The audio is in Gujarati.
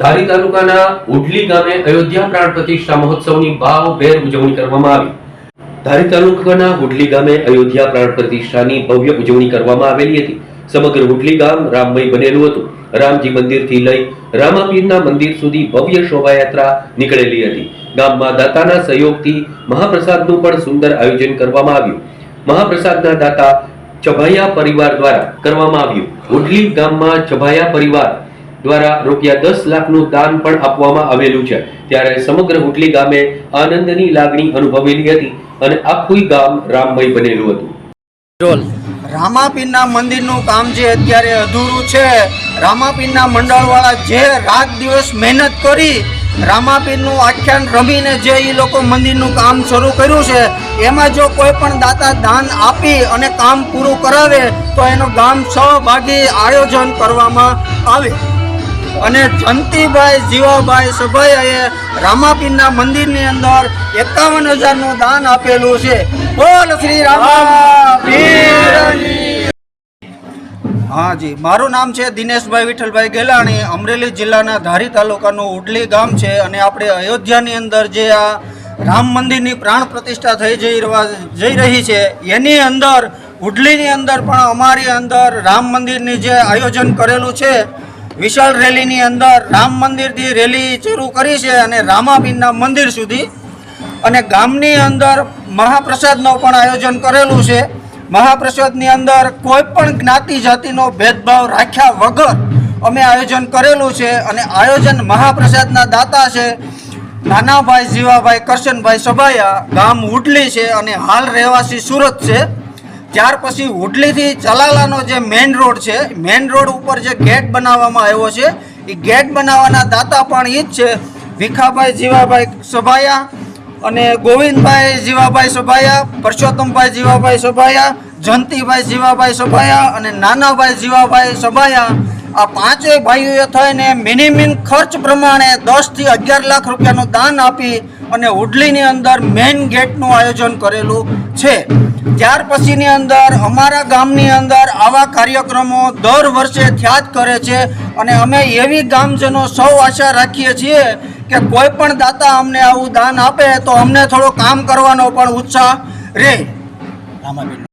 ધારી તાલુકાના ઉડલી ગામે અયોધ્યા પ્રાણ પ્રતિષ્ઠા મહોત્સવની ભાવભેર ઉજવણી કરવામાં આવી. ધારી તાલુકાના હુડલી ગામે અયોધ્યા પ્રાણ પ્રતિષ્ઠાની ભવ્ય ઉજવણી કરવામાં આવેલી હતી. સમગ્ર હુડલી ગામ રામમય બનેલું હતું. રામજી મંદિરથી લઈ રામાપીરના મંદિર સુધી ભવ્ય શોભાયાત્રા નીકળેલી હતી. ગામમાં દાતાના સહયોગથી મહાપ્રસાદનું પણ સુંદર આયોજન કરવામાં આવ્યું. મહાપ્રસાદના દાતા ચભાયા પરિવાર દ્વારા કરવામાં આવ્યું. હુડલી ગામમાં ચભાયા પરિવાર દ્વારા રૂપિયા દસ લાખનું દાન પણ આપવામાં આવેલું છે. ત્યારે સમગ્ર હુટલી ગામે આનંદની લાગણી અનુભવેલી હતી અને આખું ગામ રામમય બનેલું હતું. રામાપીરના મંદિરનું કામ જે અત્યારે અધૂરું છે રામાપીરના મંડળવાળા જે રાત દિવસ મહેનત કરી રામાપીરનું આખ્યાન રમીને જે એ લોકો મંદિરનું કામ શરૂ કર્યું છે એમાં જો કોઈ પણ દાતા દાન આપી અને કામ પૂરું કરાવે તો એનું ગામ સહભાગી આયોજન કરવામાં આવે. અને જંતીભાઈ જીવાભાઈ સભાઈએ રામાપીરના મંદિરની અંદર એકાવન હજારનું દાન આપેલું છે. બોલ શ્રી રામાપીરની. હા જી, મારું નામ છે દિનેશભાઈ વિઠ્ઠલભાઈ ગેલાણી. અમરેલી જિલ્લાના ધારી તાલુકાનું ઉડલી ગામ છે અને આપણે અયોધ્યાની અંદર જે આ રામ મંદિરની પ્રાણ પ્રતિષ્ઠા થઈ જઈ જઈ રહી છે, એની અંદર, ઉડલીની અંદર પણ અમારી અંદર રામ મંદિરની જે આયોજન કરેલું છે વિશાળ રેલીની અંદર રામ મંદિરથી રેલી શરૂ કરી છે અને રામાબીનના મંદિર સુધી. અને ગામની અંદર મહાપ્રસાદનો પણ આયોજન કરેલું છે. મહાપ્રસાદની અંદર કોઈ પણ જ્ઞાતિ જાતિનો ભેદભાવ રાખ્યા વગર અમે આયોજન કરેલું છે અને આયોજન મહાપ્રસાદના દાતા છે. નાનાભાઈ જીવાભાઈ કરશનભાઈ સભાયા ગામ ઉડલી છે અને હાલ રહેવાસી સુરત છે. ત્યાર પછી હુડલીથી ચલાલાનો જે મેઇન રોડ છે મેઇન રોડ ઉપર જે ગેટ બનાવવામાં આવ્યો છે, એ ગેટ બનાવવાના દાતા પણ એ જ છે. ભીખાભાઈ જીવાભાઈ સભાયા અને ગોવિંદભાઈ જીવાભાઈ સભાયા પરસોત્તમભાઈ જીવાભાઈ સભાયા જંતીભાઈ જીવાભાઈ સભાયા અને નાનાભાઈ જીવાભાઈ સભાયા આ પાંચેય ભાઈઓએ થઈને મિનિમમ ખર્ચ પ્રમાણે દસથી અગિયાર લાખ રૂપિયાનું દાન આપી અને ઉડલીની અંદર મેઇન ગેટનું આયોજન કરેલું છે. ત્યાર પછીની અંદર અમારા ગામની અંદર આવા કાર્યક્રમો દર વર્ષે થયા જ કરે છે અને અમે એવી ગામજનો સૌ આશા રાખીએ છીએ કે કોઈ પણ દાતા અમને આવું દાન આપે તો અમને થોડું કામ કરવાનો પણ ઉત્સાહ રહે. રામાબેન.